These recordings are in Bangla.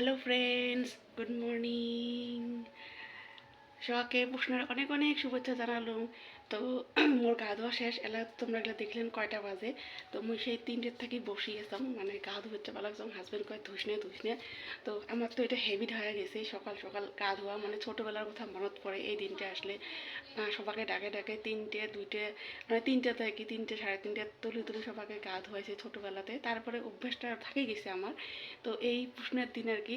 হ্যালো ফ্রেন্ডস গুড মর্নিং সবাইকে প্রশ্নের অনেক অনেক শুভেচ্ছা জানালাম। তো মোর গা ধোয়া শেষ এলা তোমরা এগুলো দেখলেন কয়টা বাজে। তো মুই সেই তিনটের থেকে বসি গেছিলাম মানে গা ধুতে পারলাম হাজব্যান্ড কয় ধুস নে ধুস নে। তো আমার তো এটা হেভিট হয়ে গেছে সকাল সকাল গা ধোয়া মানে ছোটোবেলার কথা মনত পড়ে এই দিনটা আসলে। আহ, সবাইকে ডাকে ডাকে তিনটে দুইটে মানে তিনটে থেকে তিনটে সাড়ে তিনটে তুলি তুলি সবাকে গা ধোয়াইছে ছোটোবেলাতে। তারপরে অভ্যাসটা থেকেই গেছে আমার। তো এই প্রশ্নের দিন আর কি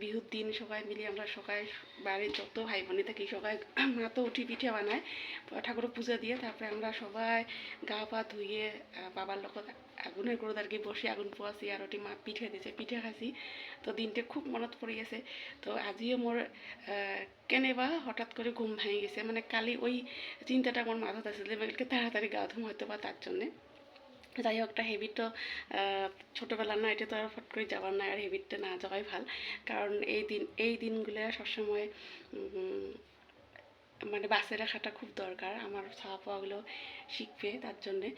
বিহুর দিন সবাই মিলে আমরা সবাই বাড়ির যত ভাই বোনে থাকি সবাই মা তো উঠি পিঠে বানায় ঠাকুরের পূজা দিয়ে তারপরে আমরা সবাই গা পা ধুয়ে বাবার লগত আগুনের কি বসে আগুন পোয়াছি আর ওটি মা পিঠে দিছে, পিঠে খাইছি তো দিনটা খুব মনত পড়ি আছে। তো আজিও মোর কেনেবা হঠাৎ করে ঘুম ভেঙে গেছে। মানে কালি ওই চিন্তাটা আমার মাথাত যে আমাকে তাড়াতাড়ি গা ধুম হয়তো বা তার জন্যে। যাই হোক একটা হেবিট তো ছোটোবেলার না এটা তো আর ফট করে যাওয়ার না আর হেবিটটা না যাওয়াই ভালো। কারণ এই দিন, এই দিনগুলো সবসময় মানে বাঁচে রাখাটা খুব দরকার। আমার ছাওয়া পাওয়াগুলো শিখবে তার জন্যে।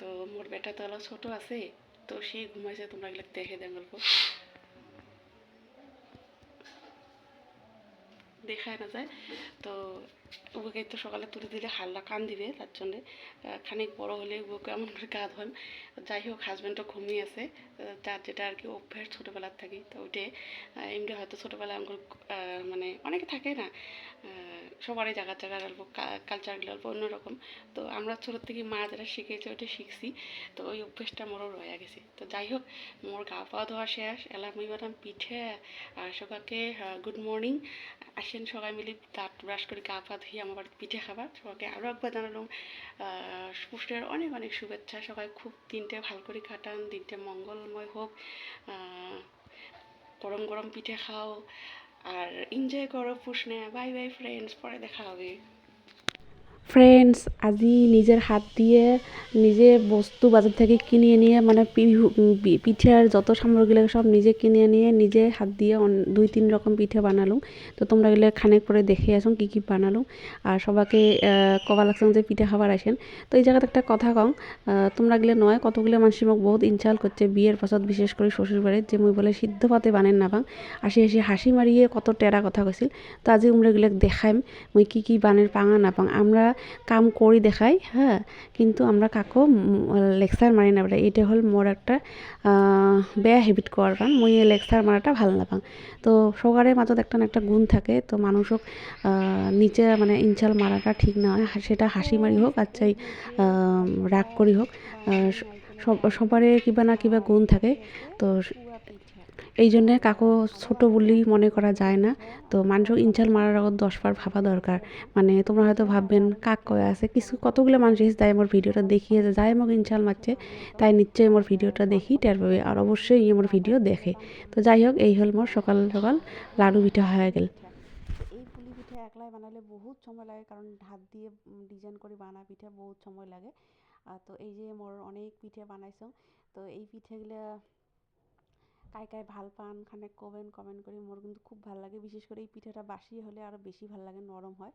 তো মোর বেটা তো ছোটো আছে, তো সে ঘুমাইছে, তোমরা এগুলো দেখে দেন গল্প। দেখায় না যায়। তো ওকে তো সকালে তুলে দিলে হাল্লা কান দিবে তার জন্যে। খানিক বড় হলে ওকে এমন করে গা ধোয়ান। যাই হোক হাজব্যান্ডও ঘুমিয়ে আছে। যার যেটা আর কি অভ্যাস ছোটোবেলার থাকি, তো ওইটাই। এমনি হয়তো ছোটোবেলায় আমার মানে অনেকে থাকে না সবারই জায়গা জায়গার অল্প কালচারগুলো অল্প অন্যরকম। তো আমরা ছোটোর থেকে মা যেটা শিখেছে ওইটা শিখছি। তো ওই অভ্যেসটা মোরও রয়ে গেছে। তো যাই হোক, মোর গা পা ধোয়া শেষ এলা মুই বানাম পিঠে, আর সবাইকে গুড মর্নিং আসেন সবাই মিলে দাঁত ব্রাশ করে গা পা ধুয়ে আমার বাড়িতে পিঠে খাবার। সবাইকে আরও একবার জানালাম পুষ্টের অনেক অনেক শুভেচ্ছা। সবাই খুব দিনটা ভালো করে কাটান, দিনটা মঙ্গলময় হোক। গরম গরম পিঠে খাও। আর এনজয় করো পুষ নেয়া বাই বাই ফ্রেন্ডস পরে দেখা হবে। ফ্রেন্ডস আজি নিজের হাত দিয়ে নিজে বস্তু বাজার থেকে কিনে নিয়ে মানে পিঠার যত সামগ্রীগুলো সব নিজে কিনে নিয়ে নিজে হাত দিয়ে দুই তিন রকম পিঠে বানালুম তো তোমরা এগুলো খানিক পরে দেখে আসুন কী কী বানালুম আর সবাইকে আহ, কবা লাগছেন যে পিঠা খাবার আসেন তো এই জায়গাতে একটা কথা কম তোমরা গেলে নয় কতগুলো মানুষ মোক বহুত ইনচাল করছে বিয়ের পাছত বিশেষ করে শ্বশুর বাড়ির যে মুই বলে সিদ্ধ পাতে বানেন না পাং আসি আসি হাসি মারিয়ে কত টেরা কথা কৈছিল। তো আজি উমরা গেলে দেখাইম মুই কি কি বানের পাঙা না পাং আমরা কাম করি দেখাই হ্যাঁ। কিন্তু আমরা কাকো লেকচার মারি না এটা হল মোর একটা বেয়া হেবিট করার কারণ। মই লেকচার মারাটা ভালো নাপাং তো সবারে মাজত একটা একটা গুণ থাকে। তো মানুষক নিচে মানে ইনচাল মারাটা ঠিক না হয়। সেটা হাসি মারি হোক, আর চাই রাগ করি হোক। সব, সবারে কিবা না কিবা গুণ থাকে। তো এই জন্যে কাকো ছোট বলি মনে করা যায় না। তো মানুষক ইনচাল মারার আগত দশবার ভাবা দরকার। মানে তোমরা হয়তো ভাববেন, কাক কয়ে আছে? কিছু কতগুলো মানুষ এসে তাই আমার ভিডিওটা দেখিয়ে যে, যাই আমাকে ইনচাল মারছে, তাই নিশ্চয়ই আমার ভিডিওটা দেখি, টের পাবে, আর অবশ্যই আমার ভিডিও দেখে। তো যাই হোক, এই হল মোর সকাল সকাল লাড়ু পিঠা হয়ে গেল। পিঠা একলাই বানালে বহুত সময় লাগে, কারণ হাত দিয়ে ডিজাইন করে বানা পিঠা বহুত সময় লাগে। তো এই যে মোর অনেক পিঠে বানাইছো, তো এই পিঠেগুলা কাই কাই ভালো পান খানে কবেন কমেন্ট করে, মোর কিন্তু খুব ভালো লাগে। বিশেষ করে এই পিঠাটা বাসি হলে আরও বেশি ভালো লাগে, নরম হয়।